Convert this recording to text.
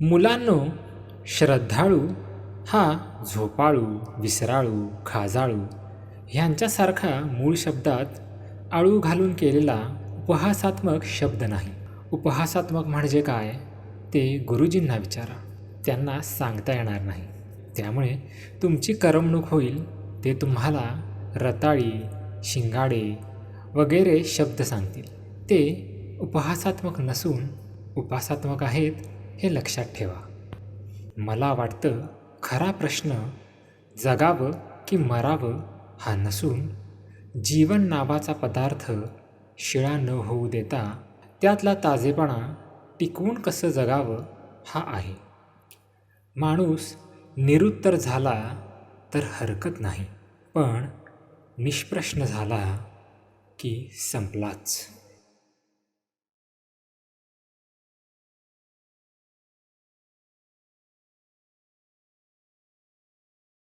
मुलांनो श्रद्धाळू हा झोपाळू विसराळू खाजाळू ह्यांच्यासारखा मूळ शब्दात आळू घालून केलेला उपहासात्मक शब्द नाही. उपहासात्मक म्हणजे काय? ते गुरुजींना विचारा. त्यांना सांगता येणार नाही. त्यामुळे तुमची करमणूक होईल ते तुम्हाला रताळी शिंगाडे वगैरे शब्द सांगतील. ते उपहासात्मक नसून उपासात्मक आहेत. हे लक्षात ठेवा. मला वाटतं खरा प्रश्न जगावं की मरावं हा नसून जीवन नावाचा पदार्थ शिळा न होऊ देता त्यातला ताजेपणा टिकवून कसं जगावं हा आहे. माणूस निरुत्तर झाला तर हरकत नाही पण निष्प्रश्न झाला की संपलाच.